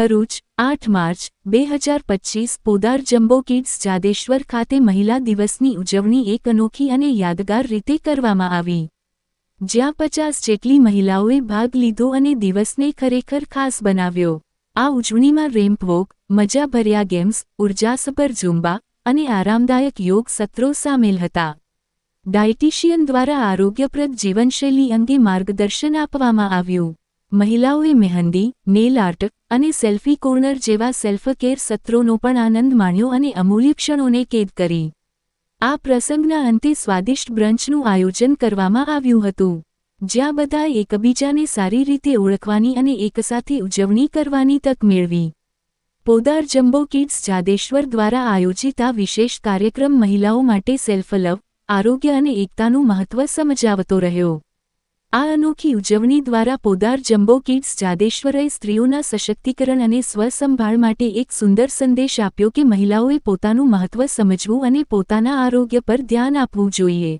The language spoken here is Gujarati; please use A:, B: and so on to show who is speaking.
A: ભરૂચ, આઠ માર્ચ, બે હજાર પચીસ, પોદાર જમ્બો કિડ્સ જાદેશ્વર ખાતે મહિલા દિવસની ઉજવણી એક અનોખી અને યાદગાર રીતે કરવામાં આવી. જ્યાં પચાસ જેટલી મહિલાઓએ ભાગ લીધો અને દિવસને ખરેખર ખાસ બનાવ્યો. આ ઉજવણીમાં રેમ્પ વોક, મજાભર્યા ગેમ્સ, ઉર્જાસભર ઝુંબા અને આરામદાયક યોગ સત્રો સામેલ હતા. ડાયટિશિયન દ્વારા આરોગ્યપ્રદ જીવનશૈલી અંગે માર્ગદર્શન આપવામાં આવ્યું. મહિલાઓએ મહેંદી, નેલ આર્ટ અને સેલ્ફી કોર્નર જેવા સેલ્ફ કેર સત્રોનો પણ આનંદ માણ્યો અને અમૂલ્ય ક્ષણોને કેદ કરી. આ પ્રસંગના અંતે સ્વાદિષ્ટ બ્રંચનું આયોજન કરવામાં આવ્યું હતું. જ્યાં બધા એકબીજાને સારી રીતે ઓળખવાની અને એકસાથે ઉજવણી કરવાની તક મેળવી. પોદાર જમ્બો કિડ્સ જાદેશ્વર દ્વારા આયોજિત આ વિશેષ કાર્યક્રમ મહિલાઓ માટે સેલ્ફ લવ આરોગ્ય અને એકતાનું મહત્વ સમજાવતો રહ્યો. આ અનોખી ઉજવણી દ્વારા પોદાર જમ્બો કિડ્સ જાદેશ્વરએ સ્ત્રીઓના સશક્તિકરણ અને સ્વસંભાળ માટે એક સુંદર સંદેશ આપ્યો કે મહિલાઓએ પોતાનું મહત્વ સમજવું અને પોતાના આરોગ્ય પર ધ્યાન આપવું જોઈએ.